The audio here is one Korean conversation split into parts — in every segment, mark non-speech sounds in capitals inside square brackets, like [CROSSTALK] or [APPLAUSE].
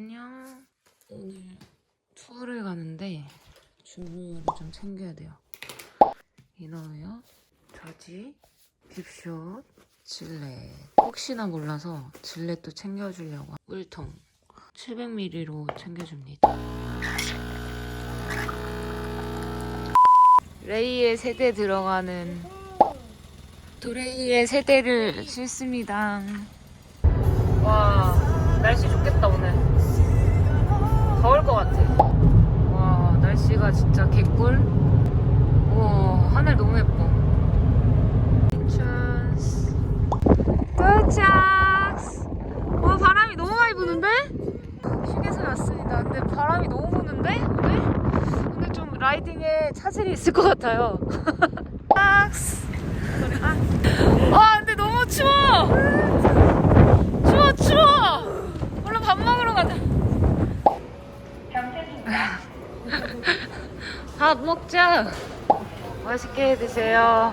안녕. 오늘 투어를 가는데 준비물을 좀 챙겨야 돼요. 이너웨어, 저지, 딥숏, 질렛. 혹시나 몰라서 질렛도 챙겨주려고 물통 700ml로 챙겨줍니다. 레이의 세대 들어가는 도레이의 세대를 싣습니다. 와 날씨 좋겠다 오늘. 더울 것 같아. 와 날씨가 진짜 개꿀. 우와 하늘 너무 예뻐. 인천스 도착. 와 바람이 너무 많이 부는데? 휴게소에 왔습니다. 근데 바람이 너무 부는데 오늘? 오늘 좀 라이딩에 차질이 있을 것 같아요. [LAUGHS] 탁스. 아 근데 너무 추워. 추워 추워. 얼른 밥 먹으러 가자. 밥 먹자. 맛있게 드세요.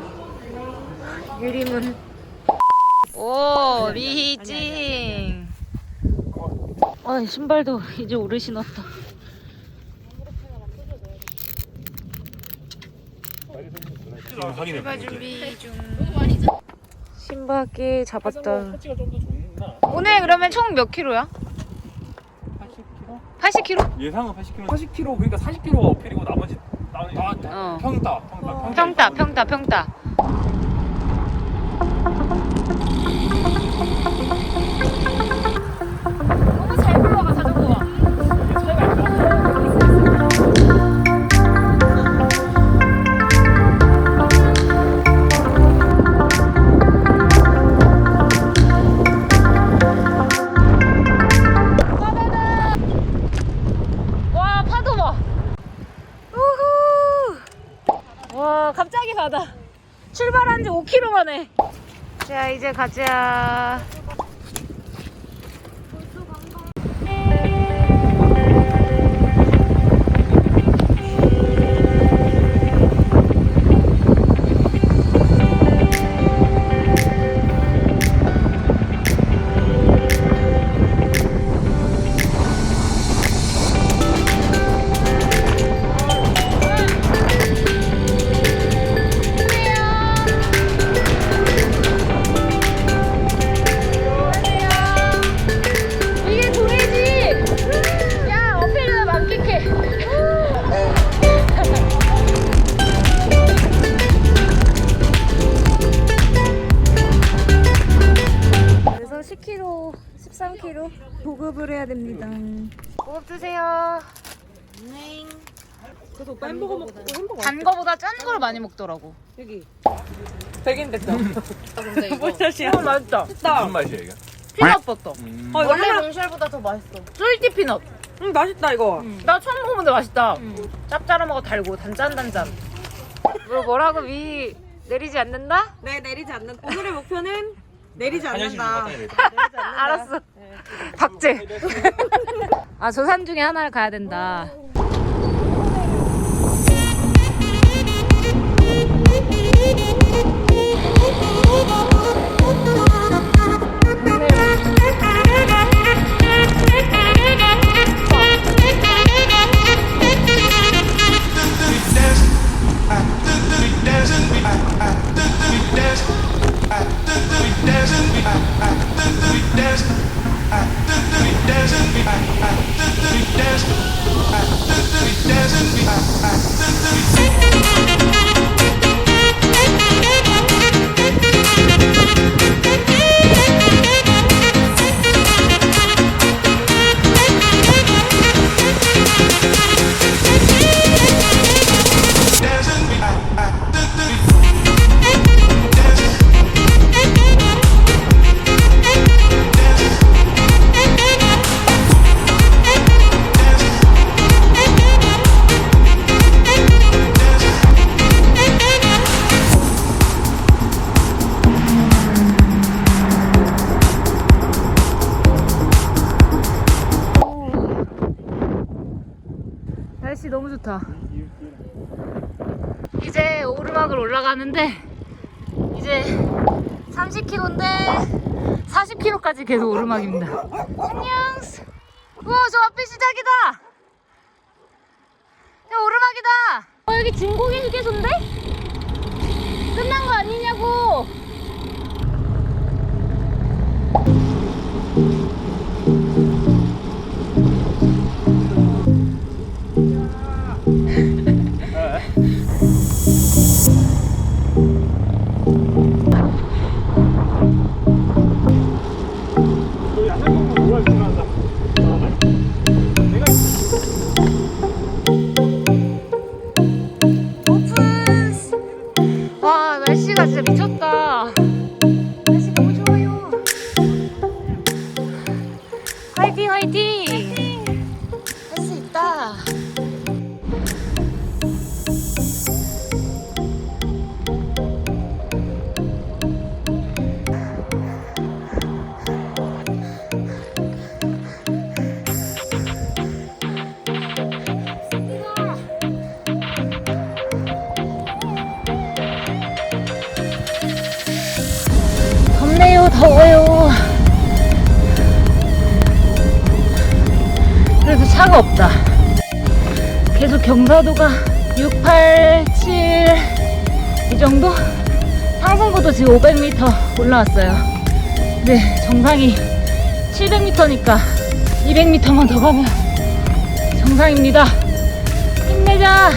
유림은. 오 미희찡. 아 신발도 이제 오래 신었다. 출발 준비 중. 좀더 좋나? 오늘 그러면 총 몇 킬로야? 80kg? 80킬로? 예상은 80kg. 40kg 그러니까 40kg가 어필이고 나머지 어. 평타, 평타, 평타 평타 평타. 자 이제 가자. 햄버거 단 거보다 짠 걸 많이 먹더라고. 여기. 백인 됐다. 뭐샷이야? 어, 맛있다. 무슨 맛이야 이게? 피넛 버터. 음. 어, 원래 몽쉘보다 더 맛있어. 쫄티 피넛. 음, 맛있다 이거. 나 처음 먹어보는데 맛있다. 짭짤하고 달고 단짠단짠. 뭐 뭐라고 위 내리지 않는다? 네 내리지 않는. 오늘의 목표는 내리지 않는다. [LAUGHS] 알았어. 박제. [LAUGHS] 아저산 중에 하나를 가야 된다. 날씨 너무 좋다. 이제 오르막을 올라가는데 이제 30km인데 40km까지 계속 오르막입니다. 안녕. 우와 저 앞에 시작이다 야 오르막이다 어 여기 진공의 휴게소인데? 끝난 거 아니냐고 차가 없다. 계속 경사도가 6, 8, 7 이 정도? 상승고도 지금 500m 올라왔어요. 네 정상이 700m니까 200m만 더 가면 정상입니다. 힘내자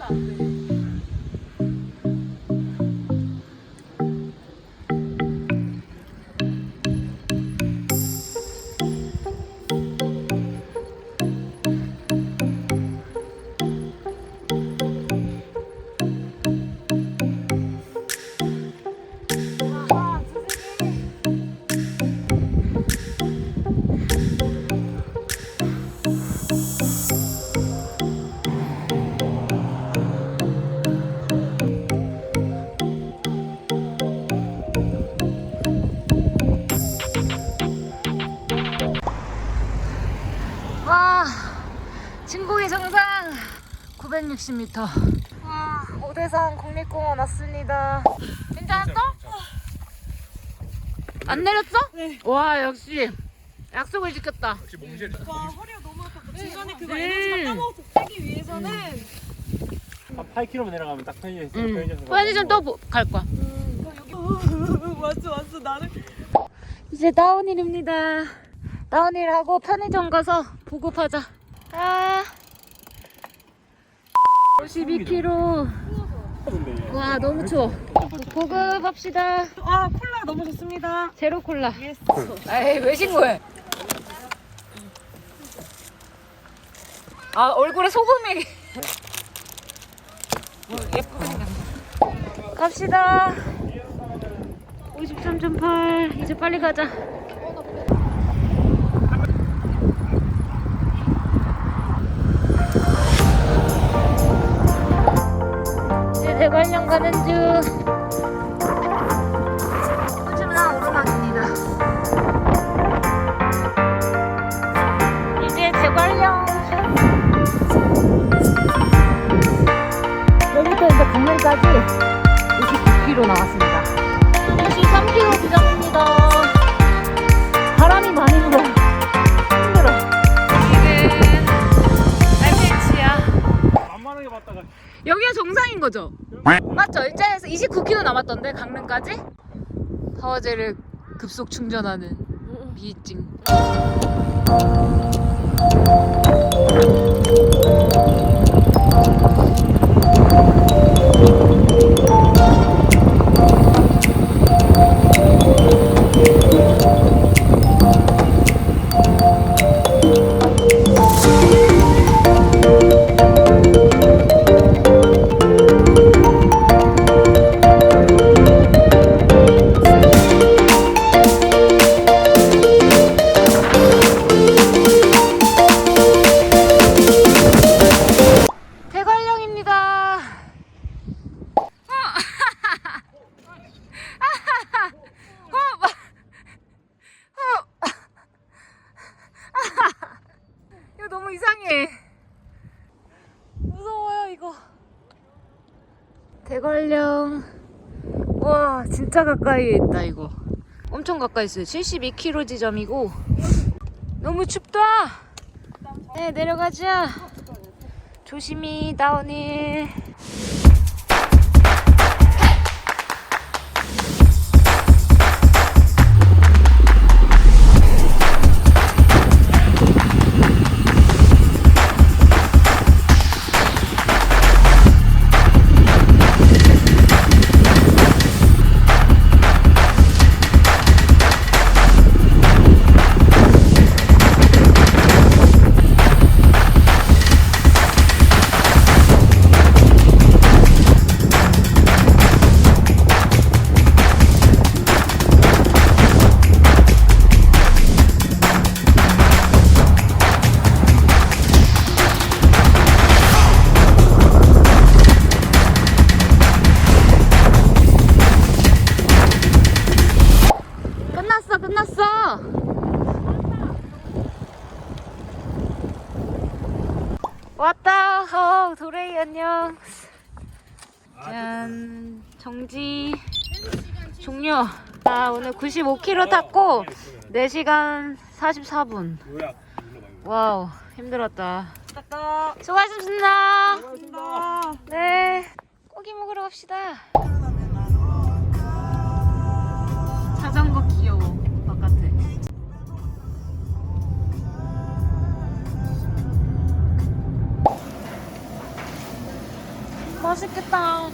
와, 960m. 와, 오대산 국립공원 왔습니다. 괜찮았어? 안 내렸어? 네. 와, 역시 약속을 지켰다. 역시 몽쉘. 와 허리가 너무 아팠고 중간에 그거 음. 에너지 까먹고 빼기 위해서는 한 8km 내려가면 딱 편의점 있어. 응. 편의점 편의점 또 갈 거야. 여기 [LAUGHS] 왔어 왔어 나는 이제 다운힐입니다. 다운힐 하고 편의점 가서 보급하자. 아. 52km. 근데 와, 너무 추워. 보급합시다. 아 콜라 너무 좋습니다 제로 콜라. 에이, 왜 신고해? 아, 얼굴에 소금이. 뭐. 갑시다. 53.8. 이제 빨리 가자. 대관령 가는 중. 엄청난 오르막입니다. 이제 대관령. 여기부터 이제 강릉까지 59km 나왔습니다. 53km 부정입니다. 바람이 많이 불어요. 힘들어. 여기는 알펜치야. 만만하게 봤다가 여기가 정상인 거죠? 맞죠? 이제 29km 남았던데 강릉까지? 파워제를 급속 충전하는 미이 대관령. 와, 진짜 가까이에 있다, 이거. 엄청 가까이 있어요. 72km 지점이고. 너무 춥다! 네, 내려가자. 조심히, 다운힐. 안녕. 짠. 정지. 종료. 자, 오늘 95km 탔고 4시간 44분. 뭐야? 와우, 힘들었다. 수고하셨습니다. 네. 고기 먹으러 갑시다. 맛있겠다.